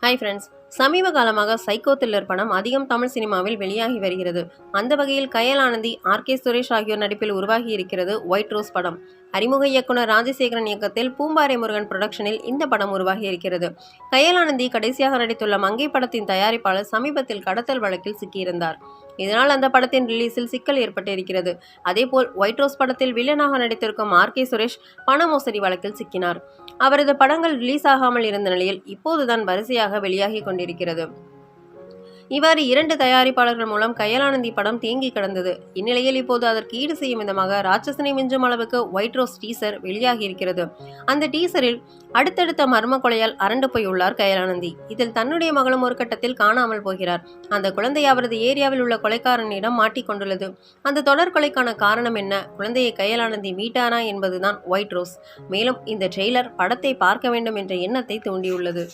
Hi friends, சமீப காலமாக psycho thriller படம் அதிகம் தமிழ் சினிமாவில் வெளியாகி வருகிறது. அந்த வகையில் கயலானந்தி ஆர் கே சுரேஷ் ஆகியோர் நடிப்பில் உருவாகி இருக்கிறது ஒயிட் ரோஸ் படம். அறிமுக இயக்குனர் ராஜசேகரன் இயக்கத்தில் பூம்பாறை முருகன் புரொடக்ஷனில் இந்த படம் உருவாகி இருக்கிறது. கயலானந்தி கடைசியாக நடித்துள்ள மங்கை படத்தின் தயாரிப்பாளர் சமீபத்தில் கடத்தல் வழக்கில் சிக்கியிருந்தார். இதனால் அந்த படத்தின் ரிலீஸில் சிக்கல் ஏற்பட்டிருக்கிறது. அதேபோல் ஒயிட் ரோஸ் படத்தில் வில்லனாக நடித்திருக்கும் ஆர் கே சுரேஷ் பண மோசடி வழக்கில் சிக்கினார். அவரது படங்கள் ரிலீஸ் ஆகாமல் இருந்த நிலையில் இப்போதுதான் வரிசையாக வெளியாகி கொண்டிருக்கிறது. இவ்வாறு இரண்டு தயாரிப்பாளர்கள் மூலம் கயலானந்தி படம் தேங்கி கிடந்தது. இந்நிலையில் இப்போது அதற்கு ஈடு செய்யும் விதமாக ராட்சசனை மிஞ்சும் அளவுக்கு ஒயிட் ரோஸ் டீசர் வெளியாகி இருக்கிறது. அந்த டீசரில் அடுத்தடுத்த மர்ம கொலையால் அரண்டு போய் உள்ளார் கயலானந்தி. இதில் தன்னுடைய மகளும் ஒரு கட்டத்தில் காணாமல் போகிறார். அந்த குழந்தை அவரது ஏரியாவில் உள்ள கொலைக்காரனிடம் மாட்டிக்கொண்டுள்ளது அந்த தொடர் கொலைக்கான காரணம் என்ன? குழந்தையை கயலானந்தி மீட்டானா என்பதுதான் ஒயிட் ரோஸ். மேலும் இந்த ட்ரெய்லர் படத்தை பார்க்க வேண்டும் என்ற எண்ணத்தை தூண்டியுள்ளது.